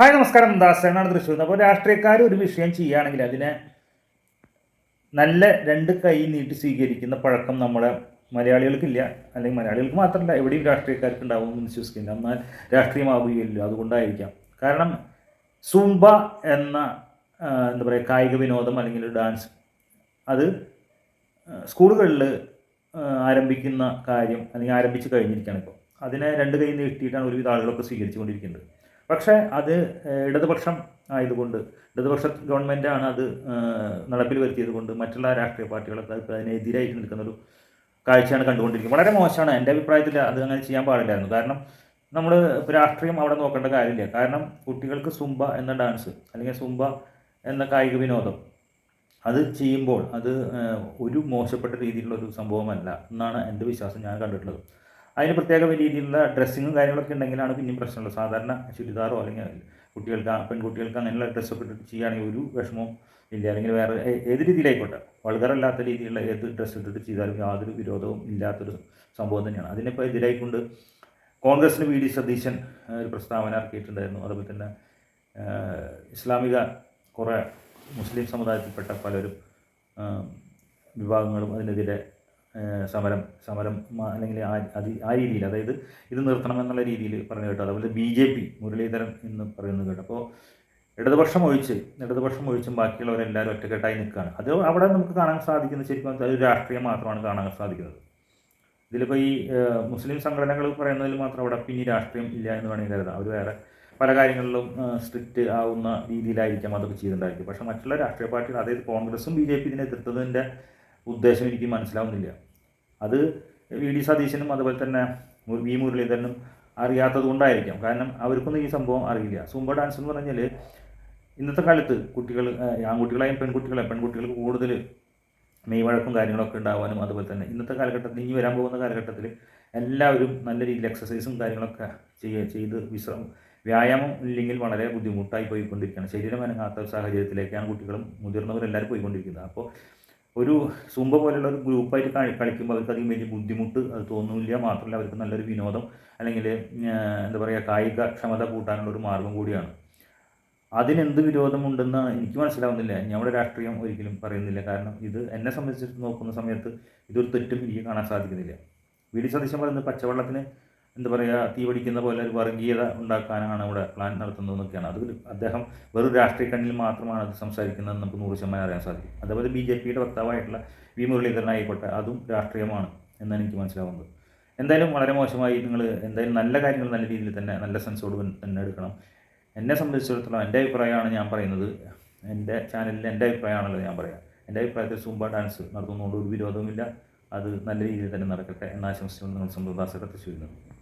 Hi നമസ്കാരം. ദാസനാണ് തൃശ്ശൂർ അപ്പോൾ രാഷ്ട്രീയക്കാർ ഒരു വിഷയം ചെയ്യുകയാണെങ്കിൽ അതിനെ നല്ല രണ്ട് കൈ നീട്ടി സ്വീകരിക്കുന്ന പഴക്കം നമ്മുടെ മലയാളികൾക്കില്ല. അല്ലെങ്കിൽ മലയാളികൾക്ക് മാത്രമല്ല എവിടെയും രാഷ്ട്രീയക്കാർക്ക് ഉണ്ടാവും എന്ന് വിശ്വസിക്കില്ല. എന്നാൽ രാഷ്ട്രീയമാവുകയില്ല. അതുകൊണ്ടായിരിക്കാം. കാരണം സൂംബ എന്ന എന്താ പറയുക കായിക വിനോദം അല്ലെങ്കിൽ ഡാൻസ് അത് സ്കൂളുകളിൽ ആരംഭിക്കുന്ന കാര്യം അല്ലെങ്കിൽ ആരംഭിച്ച് കഴിഞ്ഞിരിക്കുകയാണ് ഇപ്പോൾ. അതിനെ രണ്ട് കൈ നീട്ടിയിട്ടാണ് ഒരുവിധ ആളുകളൊക്കെ സ്വീകരിച്ചുകൊണ്ടിരിക്കുന്നത്. പക്ഷേ അത് ഇടതുപക്ഷം ആയതുകൊണ്ട് ഇടതുപക്ഷ ഗവൺമെന്റാണ് അത് നടപ്പിൽ വരുത്തിയത് കൊണ്ട് മറ്റുള്ള രാഷ്ട്രീയ പാർട്ടികളൊക്കെ അതിനെതിരായിട്ട് നിൽക്കുന്നൊരു കാഴ്ചയാണ് കണ്ടുകൊണ്ടിരിക്കുന്നത്. വളരെ മോശമാണ്. എന്റെ അഭിപ്രായത്തിൽ അത് അങ്ങനെ ചെയ്യാൻ പാടില്ലായിരുന്നു. കാരണം നമ്മൾ രാഷ്ട്രീയം അവിടെ നോക്കേണ്ട കാര്യമില്ല. കാരണം കുട്ടികൾക്ക് സുംബ എന്ന ഡാൻസ് അല്ലെങ്കിൽ സുംബ എന്ന കായിക വിനോദം അത് ചെയ്യുമ്പോൾ അത് ഒരു മോശപ്പെട്ട രീതിയിലുള്ള ഒരു സംഭവമല്ല എന്നാണ് എന്റെ വിശ്വാസം ഞാൻ കണ്ടിട്ടുള്ളത്. അതിന് പ്രത്യേക രീതിയിലുള്ള ഡ്രസ്സിങ്ങും കാര്യങ്ങളൊക്കെ ഉണ്ടെങ്കിലാണ് പിന്നെയും പ്രശ്നമുള്ളത്. സാധാരണ ചുരിദാറോ അല്ലെങ്കിൽ കുട്ടികൾക്ക് പെൺകുട്ടികൾക്ക് അങ്ങനെയുള്ള ഡ്രസ്സൊക്കെ ഇട്ടിട്ട് ചെയ്യുകയാണെങ്കിൽ ഒരു വിഷമവും ഇല്ല. അല്ലെങ്കിൽ വേറെ ഏത് രീതിയിലായിക്കോട്ടെ. വളരെയല്ലാത്ത രീതിയിലുള്ള ഏത് ഡ്രസ്സ് ഇട്ടിട്ട് ചെയ്താലും യാതൊരു വിരോധവും ഇല്ലാത്തൊരു സംഭവം തന്നെയാണ്. അതിനിപ്പോൾ എതിരായിക്കൊണ്ട് കോൺഗ്രസിന് വി ഡി സതീശൻ ഒരു പ്രസ്താവന ഇറക്കിയിട്ടുണ്ടായിരുന്നു. അതുപോലെ തന്നെ ഇസ്ലാമിക കുറേ മുസ്ലിം സമുദായത്തിൽപ്പെട്ട പലരും വിഭാഗങ്ങളും അതിനെതിരെ സമരം സമരം അല്ലെങ്കിൽ അത് ആ രീതിയിൽ അതായത് ഇത് നിർത്തണം എന്നുള്ള രീതിയിൽ പറഞ്ഞു കേട്ടോ. അതുപോലെ ബി ജെ പി മുരളീധരൻ എന്ന് പറയുന്നത് കേട്ടോ. അപ്പോൾ ഇടതുപക്ഷം ഒഴിച്ച് ഇടതുപക്ഷം ഒഴിച്ചും ബാക്കിയുള്ളവരെല്ലാവരും ഒറ്റക്കെട്ടായി നിൽക്കുകയാണ്. അത് അവിടെ നമുക്ക് കാണാൻ സാധിക്കുന്നത് ശരിക്കും അത് രാഷ്ട്രീയം മാത്രമാണ് കാണാൻ സാധിക്കുന്നത്. ഇതിലിപ്പോൾ ഈ മുസ്ലിം സംഘടനകൾ പറയുന്നതിൽ മാത്രം അവിടെ പിന്നെ രാഷ്ട്രീയം ഇല്ല എന്ന് വേണമെങ്കിൽ കരുതാം. അവർ വേറെ പല കാര്യങ്ങളിലും സ്ട്രിക്റ്റ് ആവുന്ന രീതിയിലായിരിക്കാം അതൊക്കെ ചെയ്തിട്ടുണ്ടായിരിക്കും. പക്ഷേ മറ്റുള്ള രാഷ്ട്രീയ പാർട്ടികൾ അതായത് കോൺഗ്രസും ബി ജെ പി ഇതിനെ എതിർത്തതിന്റെ ഉദ്ദേശം എനിക്ക് മനസ്സിലാവുന്നില്ല. അത് വി ഡി സതീശനും അതുപോലെ തന്നെ വി മുരളീധരനും അറിയാത്തത് കൊണ്ടായിരിക്കാം. കാരണം അവർക്കൊന്നും ഈ സംഭവം അറിയില്ല. സൂംബ ഡാൻസ് എന്ന് പറഞ്ഞാൽ ഇന്നത്തെ കാലത്ത് കുട്ടികൾ ആൺകുട്ടികളായും പെൺകുട്ടികളായും പെൺകുട്ടികൾക്ക് കൂടുതൽ മെയ്വഴക്കും കാര്യങ്ങളൊക്കെ ഉണ്ടാവാനും അതുപോലെ തന്നെ ഇന്നത്തെ കാലഘട്ടത്തിൽ ഇനി വരാൻ പോകുന്ന കാലഘട്ടത്തിൽ എല്ലാവരും നല്ല രീതിയിൽ എക്സസൈസും കാര്യങ്ങളൊക്കെ ചെയ്യുക ചെയ്ത് വിശ്രമം വ്യായാമം ഇല്ലെങ്കിൽ വളരെ ബുദ്ധിമുട്ടായി പോയിക്കൊണ്ടിരിക്കുകയാണ്. ശരീരം അനങ്ങാത്ത സാഹചര്യത്തിലേക്കാണ് കുട്ടികളും മുതിർന്നവരെല്ലാവരും പോയിക്കൊണ്ടിരിക്കുന്നത് അപ്പോൾ ഒരു സുംബ പോലുള്ള ഒരു ഗ്രൂപ്പായിട്ട് കളി കളിക്കുമ്പോൾ അവർക്ക് അധികം വലിയ ബുദ്ധിമുട്ട് അത് തോന്നുന്നില്ല. മാത്രമല്ല അവർക്ക് നല്ലൊരു വിനോദം അല്ലെങ്കിൽ എന്താ പറയുക കായിക ക്ഷമത കൂട്ടാനുള്ള ഒരു മാർഗം കൂടിയാണ്. അതിനെന്ത് വിരോധമുണ്ടെന്ന് എനിക്ക് മനസ്സിലാവുന്നില്ല. ഞങ്ങളുടെ രാഷ്ട്രീയം ഒരിക്കലും പറയുന്നില്ല. കാരണം ഇത് എന്നെ സംബന്ധിച്ചിട്ട് നോക്കുന്ന സമയത്ത് ഇതൊരു തെറ്റും എനിക്ക് കാണാൻ സാധിക്കുന്നില്ല. വി ഡി പറയുന്നത് പച്ചവെള്ളത്തിന് എന്താ പറയുക തീ പിടിക്കുന്ന പോലെ ഒരു വർഗീയത ഉണ്ടാക്കാനാണ് ഇവിടെ പ്ലാൻ നടത്തുന്നതെന്നൊക്കെയാണ് അത് അദ്ദേഹം വെറും രാഷ്ട്രീയ കണ്ണിൽ മാത്രമാണ് അത് സംസാരിക്കുന്നതെന്ന് നമുക്ക് നൂറ് ശതമാനം അറിയാൻ സാധിക്കും. അതേപോലെ ബി ജെ പിയുടെ വക്താവായിട്ടുള്ള വി മുരളീധരൻ ആയിക്കോട്ടെ അതും രാഷ്ട്രീയമാണ് എന്നാണ് എനിക്ക് മനസ്സിലാവുന്നത്. എന്തായാലും വളരെ മോശമായി നിങ്ങൾ എന്തായാലും നല്ല കാര്യങ്ങൾ നല്ല രീതിയിൽ തന്നെ നല്ല സെൻസോട് തന്നെ എടുക്കണം. എന്നെ സംബന്ധിച്ചിടത്തോളം എന്റെ അഭിപ്രായമാണ് ഞാൻ പറയുന്നത്. എന്റെ ചാനലിൽ എന്റെ അഭിപ്രായമാണല്ലോ ഞാൻ പറയാം. എന്റെ അഭിപ്രായത്തിൽ സൂംബ ഡാൻസ് നടത്തുന്നതുകൊണ്ട് ഒരു വിരോധവുമില്ല. അത് നല്ല രീതിയിൽ തന്നെ നടക്കട്ടെ എന്ന് ആശംസിച്ചുകൊണ്ട് നമ്മൾ സ്വന്തം ദാസത്തെ തൃശ്ശൂരിൽ നിന്ന്